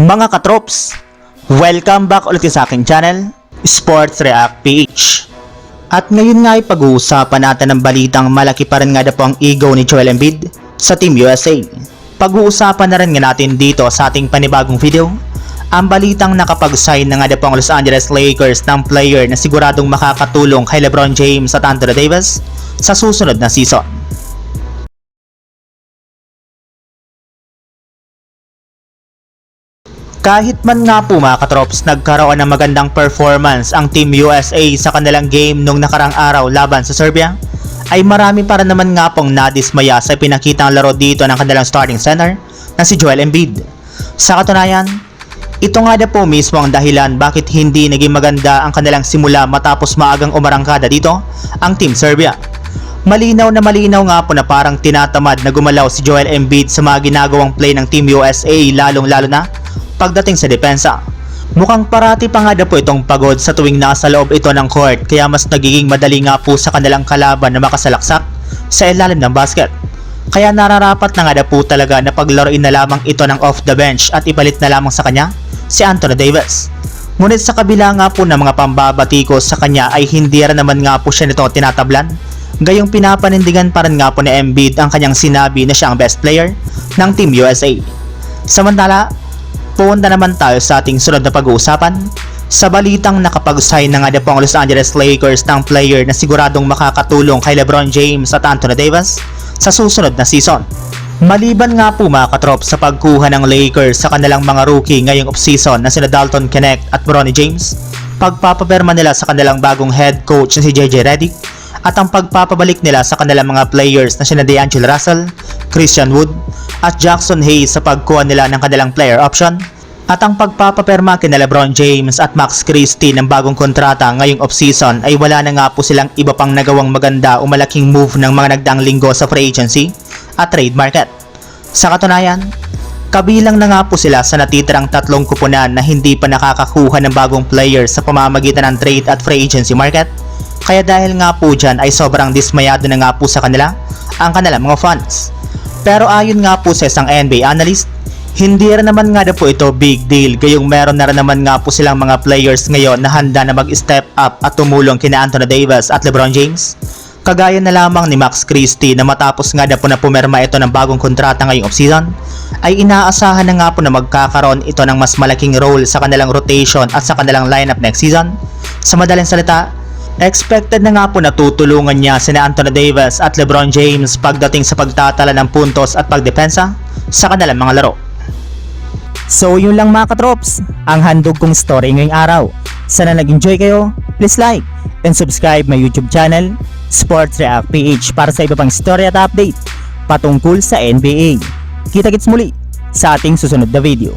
Mga katrops, welcome back ulit sa aking channel, Sports React PH. At ngayon nga ay pag-uusapan natin ang balitang malaki pa rin nga na po ang ego ni Joel Embiid sa Team USA. Pag-uusapan na rin nga natin dito sa ating panibagong video, ang balitang nakapag-sign na nga na po ang Los Angeles Lakers ng player na siguradong makakatulong kay LeBron James at Anthony Davis sa susunod na season. Kahit man nga po mga katrops nagkaroon ng magandang performance ang Team USA sa kanilang game nung nakarang araw laban sa Serbia, ay marami para naman nga pong nadismaya sa pinakitang laro dito ng kanilang starting center na si Joel Embiid. Sa katunayan, ito nga na po mismo ang dahilan bakit hindi naging maganda ang kanilang simula matapos maagang umarangkada dito ang Team Serbia. Malinaw na malinaw nga po na parang tinatamad na gumalaw si Joel Embiid sa mga ginagawang play ng Team USA lalong lalo na pagdating sa depensa. Mukhang parati pa nga na po itong pagod sa tuwing nasa loob ito ng court kaya mas nagiging madali nga po sa kanilang kalaban na makasalaksak sa ilalim ng basket. Kaya nararapat na nga na po talaga na paglaruin na lamang ito ng off the bench at ipalit na lamang sa kanya si Anthony Davis. Ngunit sa kabila nga po ng mga pambabatikos sa kanya ay hindi rin naman nga po siya nito tinatablan. Gayong pinapanindigan pa rin nga po ni Embiid ang kanyang sinabi na siya ang best player ng Team USA. Samantala, punta naman tayo sa ating sunod na pag-uusapan. Sa balitang nakapag-sign na nga na Los Angeles Lakers ng player na siguradong makakatulong kay LeBron James at Anthony Davis sa susunod na season. Maliban nga po mga katrop sa pagkuha ng Lakers sa kanilang mga rookie ngayong offseason na sina Dalton Connect at Bronny James, pagpapaperma nila sa kanilang bagong head coach na si JJ Redick, at ang pagpapabalik nila sa kanilang mga players na sina DeAngelo Russell, Christian Wood, at Jackson Hayes sa pagkuha nila ng kanilang player option, at ang pagpapaperma kina LeBron James at Max Christie ng bagong kontrata ngayong offseason ay wala na nga po silang iba pang nagawang maganda o malaking move ng mga nagdaang linggo sa free agency at trade market. Sa katunayan, kabilang na nga po sila sa natitirang tatlong kupunan na hindi pa nakakakuha ng bagong players sa pamamagitan ng trade at free agency market. Kaya dahil nga po dyan ay sobrang dismayado na nga po sa kanila ang kanilang mga funds. Pero ayon nga po sa isang NBA analyst, hindi rin naman nga na po ito big deal gayong meron na rin naman nga po silang mga players ngayon na handa na mag-step up at tumulong kina Anthony Davis at LeBron James. Kagaya na lamang ni Max Christie na matapos nga na po na pumerma ito ng bagong kontrata ngayong offseason, ay inaasahan na nga po na magkakaroon ito ng mas malaking role sa kanilang rotation at sa kanilang lineup next season. Sa madaling salita, expected na nga po na tutulungan niya sina Anthony Davis at LeBron James pagdating sa pagtatala ng puntos at pagdepensa sa kanilang mga laro. So yun lang mga katrops, ang handog kong story ngayong araw. Sana nag-enjoy kayo, please like and subscribe my YouTube channel, Sports React PH para sa iba pang story at update patungkol sa NBA. Kita-kits muli sa ating susunod na video.